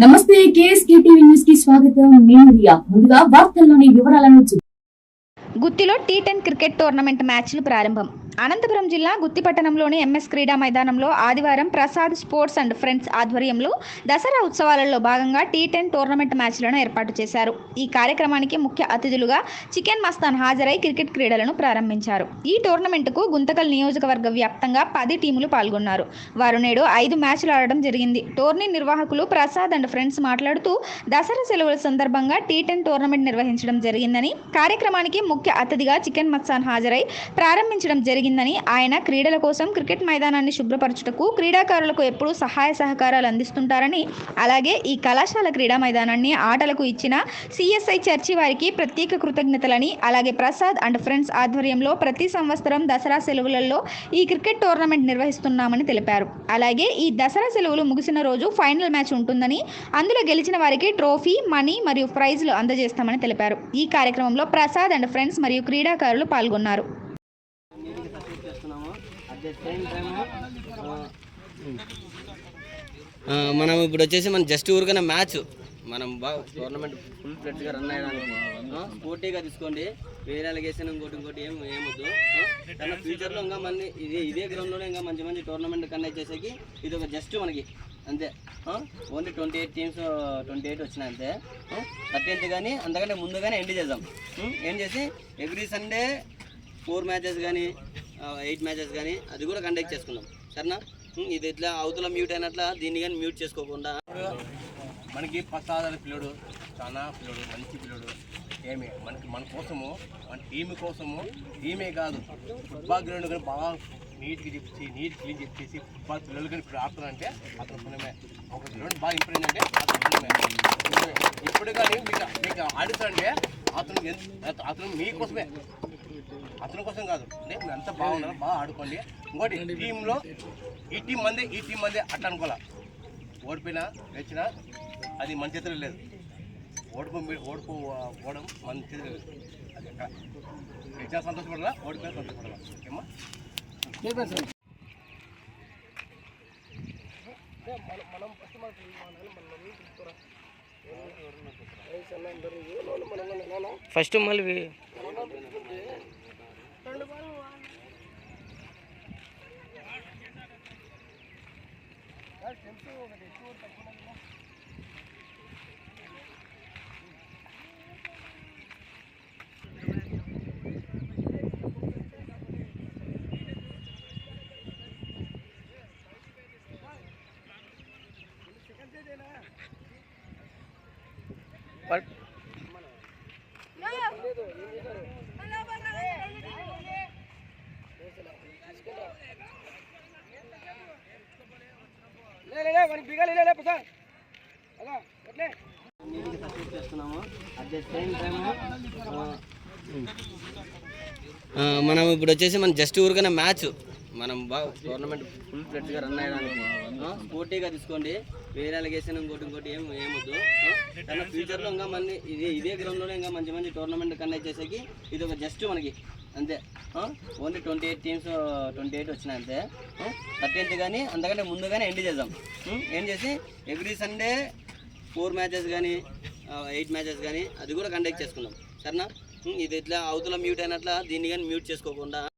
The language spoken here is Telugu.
నమస్తే కేఎస్కే టీవీ న్యూస్కి స్వాగతం. నేను రియా. ముందుగా వార్తల్లోని వివరాలను చూ- గుత్తిలో టీ టెన్ క్రికెట్ టోర్నమెంట్ మ్యాచ్లు ప్రారంభం. అనంతపురం జిల్లా గుత్తిపట్టణంలోని ఎంఎస్ క్రీడా మైదానంలో ఆదివారం ప్రసాద్ స్పోర్ట్స్ అండ్ ఫ్రెండ్స్ ఆధ్వర్యంలో దసరా ఉత్సవాలలో భాగంగా టీ టెన్ టోర్నమెంట్ మ్యాచ్లను ఏర్పాటు చేశారు. ఈ కార్యక్రమానికి ముఖ్య అతిథులుగా చికెన్ మస్తాన్ హాజరై క్రికెట్ క్రీడలను ప్రారంభించారు. ఈ టోర్నమెంటుకు గుంతకల్ నియోజకవర్గ వ్యాప్తంగా పది టీములు పాల్గొన్నారు. వారు నేడు ఐదు మ్యాచ్లు ఆడడం జరిగింది. టోర్నీ నిర్వాహకులు ప్రసాద్ అండ్ ఫ్రెండ్స్ మాట్లాడుతూ దసరా సెలవుల సందర్భంగా టీ టెన్ టోర్నమెంట్ నిర్వహించడం జరిగిందని కార్యక్రమానికి ముఖ్య అతిథిగా చికెన్ మస్తాన్ హాజరై ప్రారంభించడం జరిగింది. జరిగిందని ఆయన క్రీడల కోసం క్రికెట్ మైదానాన్ని శుభ్రపరచుటకు క్రీడాకారులకు ఎప్పుడూ సహాయ సహకారాలు అందిస్తుంటారని అలాగే ఈ కళాశాల క్రీడా మైదానాన్ని ఆటలకు ఇచ్చిన సిఎస్ఐ చర్చి వారికి ప్రత్యేక కృతజ్ఞతలని అలాగే ప్రసాద్ అండ్ ఫ్రెండ్స్ ఆధ్వర్యంలో ప్రతి సంవత్సరం దసరా సెలవులలో ఈ క్రికెట్ టోర్నమెంట్ నిర్వహిస్తున్నామని తెలిపారు. అలాగే ఈ దసరా సెలవులు ముగిసిన రోజు ఫైనల్ మ్యాచ్ ఉంటుందని అందులో గెలిచిన వారికి ట్రోఫీ మనీ మరియు ప్రైజ్లు అందజేస్తామని తెలిపారు. ఈ కార్యక్రమంలో ప్రసాద్ అండ్ ఫ్రెండ్స్ మరియు క్రీడాకారులు పాల్గొన్నారు నీటికి సపోర్ట్ చేస్తున్నాము అట్ ద సేమ్ టైమ్ మనం ఇప్పుడు వచ్చేసి మన జస్ట్ ఊరికైనా మ్యాచ్. మనం బాగా టోర్నమెంట్ ఫుల్ ఫ్లెట్గా రన్ అయ్యడానికి స్పోర్టీగా తీసుకోండి. వేరే అలిగేషన్ ఇంకోటి ఇంకోటి ఏం ఏమొద్దు కానీ ఫ్యూచర్లో ఇంకా మంది ఇదే ఇదే గ్రౌండ్లోనే ఇంకా మంచి మంచి టోర్నమెంట్ కండక్ట్ చేసేకి ఇది ఒక జస్ట్ మనకి అంతే. Only twenty eight teams twenty eight వచ్చినాయి అంతే. థర్టీన్త్ కానీ అంతకంటే ముందుగానే ఎండ్ చేద్దాం. ఎండ్ చేసి ఎవ్రీ సండే ఫోర్ మ్యాచెస్ కానీ ఎయిట్ మ్యాచెస్ కానీ అది కూడా కండక్ట్ చేసుకుందాం. సరేనా? ఇది ఇట్లా అవతల మ్యూట్ అయినట్ల దీన్ని కానీ మ్యూట్ చేసుకోకుండా. మనకి ప్రసాదాల పిల్లడు చాలా పిల్లడు మంచి పిల్లడు. ఏమి? మనకి మన కోసము మన టీం కోసము టీమే కాదు. ఫుట్బాల్ గ్రౌండ్ కానీ బాగా నీట్గా చెప్పేసి నీట్ క్లీన్ చెప్పేసి ఫుట్బాల్ పిల్లలు కానీ ఇప్పుడు ఆడుతున్నారంటే అతను పుణ్యమే. ఒక గ్రౌండ్ బాగా ఇంప్రూవ్ అంటే అతను పుణ్యమే. ఇప్పుడు కానీ మీకు మీకు ఆడుతుంటే అతను అతను మీకోసమే అతని కోసం కాదు. నేను మీరు అంతా బాగున్నారు బాగా ఆడుకోండి. ఇంకోటి టీంలో ఈ టీం మందే ఈ టీం మందే అట్లా అనుకోవాలా? ఓడిపోయినా గెలిచినా అది మన చేతిలో లేదు. ఓడిపో ఓడిపో ఓడడం మన చేతిలో లేదు. అది ఎక్కడ గెలిచినా సంతోషపడాలా ఓడిపోయినా సంతోషపడాలా? ఓకేమ్మా ఫస్ట్ మళ్ళీ But నీటికి సపోర్ట్ చేస్తున్నాము అట్ ద సేమ్ టైమ్ మనం ఇప్పుడు వచ్చేసి మన జస్ట్ ఊరికైనా మ్యాచ్ మనం బాగా టోర్నమెంట్ ఫుల్ ఫ్లెడ్జ్గా రన్ అయ్యడానికి స్పోర్టీగా తీసుకోండి. వేరే అలిగేషన్ ఇంకోటి ఇంకోటి ఏం ఏమొద్దు. కానీ ఫ్యూచర్లో ఇంకా మన ఇదే ఇదే గ్రౌండ్లోనే ఇంకా మంచి మంచి టోర్నమెంట్ కండక్ట్ చేసేకి ఇది ఒక జస్ట్ మనకి. అంతే. Only twenty eight teams twenty eight వచ్చినాయి అంతే థర్టీన్త్ కానీ అంతకంటే ముందుగానే ఎండ్ చేద్దాం. ఏం చేసి ఎవ్రీ సండే ఫోర్ మ్యాచెస్ కానీ ఎయిట్ మ్యాచెస్ కానీ అది కూడా కండక్ట్ చేసుకుందాం. సరేనా? ఇది ఇట్లా అవతల మ్యూట్ అయినట్ల దీన్ని కానీ మ్యూట్ చేసుకోకుండా